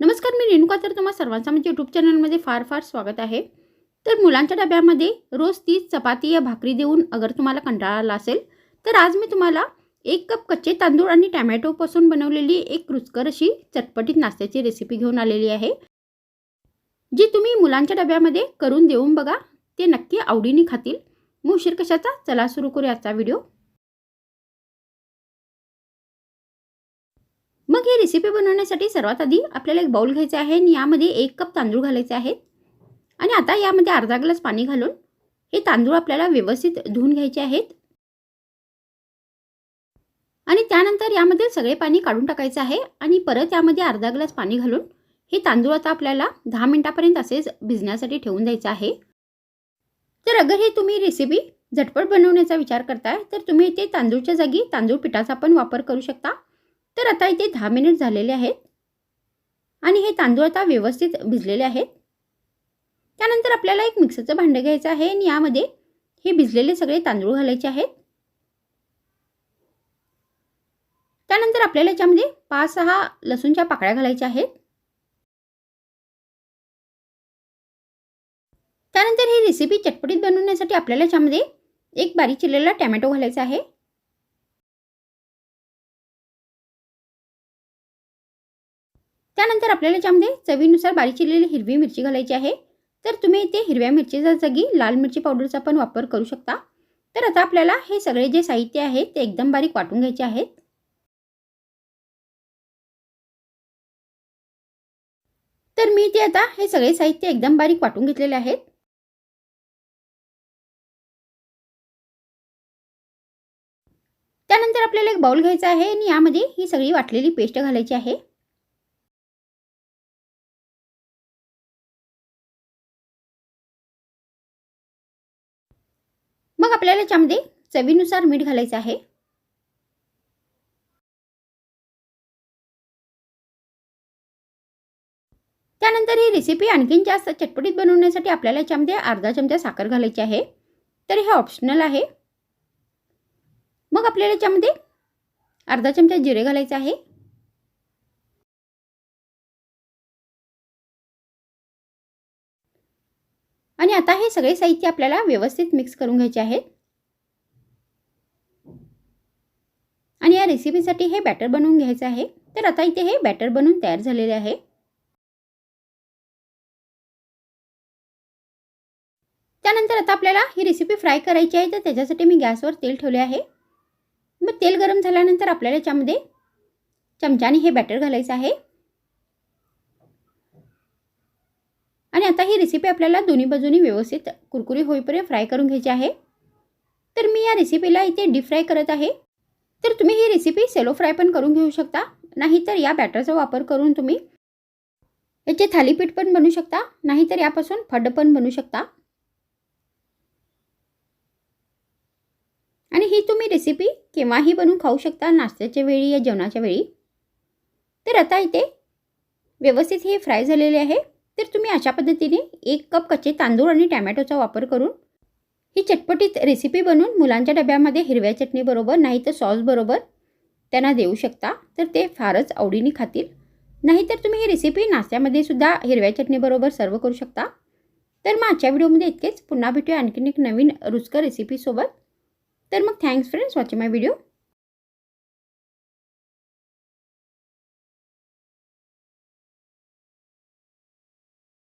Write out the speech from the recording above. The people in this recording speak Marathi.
नमस्कार मी रेणुका तर तुम्हा सर्वांचं म्हणजे यूट्यूब चॅनलमध्ये फार फार स्वागत आहे. तर मुलांच्या डब्यामध्ये रोज तीच चपाती या भाकरी देऊन अगर तुम्हाला कंटाळा आला असेल तर आज मी तुम्हाला एक कप कच्चे तांदूळ आणि टॅमॅटोपासून बनवलेली एक रुचकर अशी चटपटीत नाश्त्याची रेसिपी घेऊन आलेली आहे. जी तुम्ही मुलांच्या डब्यामध्ये करून देऊन बघा ते नक्की आवडीने खातील. मग उशीर कशाचा? चला सुरू करूया आजचा व्हिडिओ रेसिपी बनवण्यासाठी सर्वात आधी आपल्याला एक बाउल घ्यायचा आहे आणि यामध्ये एक कप तांदूळ घालायचे आहेत. आणि आता यामध्ये अर्धा ग्लास पाणी घालून हे तांदूळ आपल्याला व्यवस्थित धुवून घ्यायचे आहेत. आणि त्यानंतर यामध्ये सगळे पाणी काढून टाकायचं आहे आणि परत यामध्ये अर्धा ग्लास पाणी घालून हे तांदूळ आता आपल्याला दहा मिनिटापर्यंत असेच भिजण्यासाठी ठेवून द्यायचं आहे. तर अगर हे तुम्ही रेसिपी झटपट बनवण्याचा विचार करताय तर तुम्ही इथे तांदूळच्या जागी तांदूळ पिठाचा पण वापर करू शकता. तर आता इथे दहा मिनिट झालेले आहेत. आणि हे तांदूळ आता व्यवस्थित भिजलेले आहेत. त्यानंतर आपल्याला एक मिक्सरचं भांडं घ्यायचं आहे आणि यामध्ये हे भिजलेले सगळे तांदूळ घालायचे आहेत. त्यानंतर आपल्याला याच्यामध्ये पाच सहा लसूणच्या पाकळ्या घालायच्या आहेत. त्यानंतर ही रेसिपी चटपटीत बनवण्यासाठी आपल्याला याच्यामध्ये एक बारीक चिरलेला टॅमॅटो घालायचा आहे. त्यानंतर आपल्याला याच्यामध्ये चवीनुसार बारीक चिरलेली हिरवी मिरची घालायची आहे. तर तुम्ही इथे हिरव्या मिरचीच्या जागी लाल मिरची पावडरचा पण वापर करू शकता. तर आता आपल्याला हे सगळे जे साहित्य आहे ते एकदम बारीक वाटून घ्यायचे आहेत. तर मी इथे आता हे सगळे साहित्य एकदम बारीक वाटून घेतलेले आहेत. त्यानंतर आपल्याला एक बाउल घ्यायचा आहे आणि यामध्ये ही सगळी वाटलेली पेस्ट घालायची आहे. मग आपल्याला याच्यामध्ये चवीनुसार मीठ घालायचं आहे. त्यानंतर ही रेसिपी आणखीन जास्त चटपटीत बनवण्यासाठी आपल्याला याच्यामध्ये अर्धा चमचा साखर घालायची आहे. तर हे ऑप्शनल आहे. मग आपल्याला याच्यामध्ये अर्धा चमचा जिरे घालायचे आहे. आणि आता हे सगळे साहित्य आपल्याला व्यवस्थित मिक्स करून घ्यायचे आहेत. आणि या रेसिपीसाठी हे बॅटर बनवून घ्यायचं आहे. तर आता इथे हे बॅटर बनवून तयार झालेले आहे. त्यानंतर आता आपल्याला ही रेसिपी फ्राय करायची आहे. तर त्याच्यासाठी मी गॅसवर तेल ठेवले आहे. मग तेल गरम झाल्यानंतर आपल्याला याच्यामध्ये चमच्याने हे बॅटर घालायचं आहे. आणि आता ही रेसिपी आपल्याला दोन्ही बाजूनी व्यवस्थित कुरकुरी होईपर्यंत फ्राय करून घ्यायची आहे. तर मी या रेसिपीला इथे डीप फ्राय करत आहे. तर तुम्ही ही रेसिपी सेलो फ्राय पण करून घेऊ शकता. नाहीतर या बॅटरचा वापर करून तुम्ही याचे थालीपीठ पण बनवू शकता. नाहीतर यापासून फड पण बनवू शकता. आणि ही तुम्ही रेसिपी केव्हाही बनवून खाऊ शकता नाश्त्याच्या वेळी या जेवणाच्या वेळी. तर आता इथे व्यवस्थित हे फ्राय झालेले आहे. तर तुम्ही अशा पद्धतीने एक कप कच्चे तांदूळ आणि टॅमॅटोचा वापर करून ही चटपटीत रेसिपी बनवून मुलांच्या डब्यामध्ये हिरव्या चटणीबरोबर नाही तर सॉसबरोबर त्यांना देऊ शकता. तर ते फारच आवडीने खातील. नाहीतर तुम्ही ही रेसिपी नाश्त्यामध्ये सुद्धा हिरव्या चटणीबरोबर सर्व करू शकता. तर मग आजच्या व्हिडिओमध्ये इतकेच. पुन्हा भेटूया आणखीन एक नवीन रुचकर रेसिपीसोबत तर मग thanks friends watching my video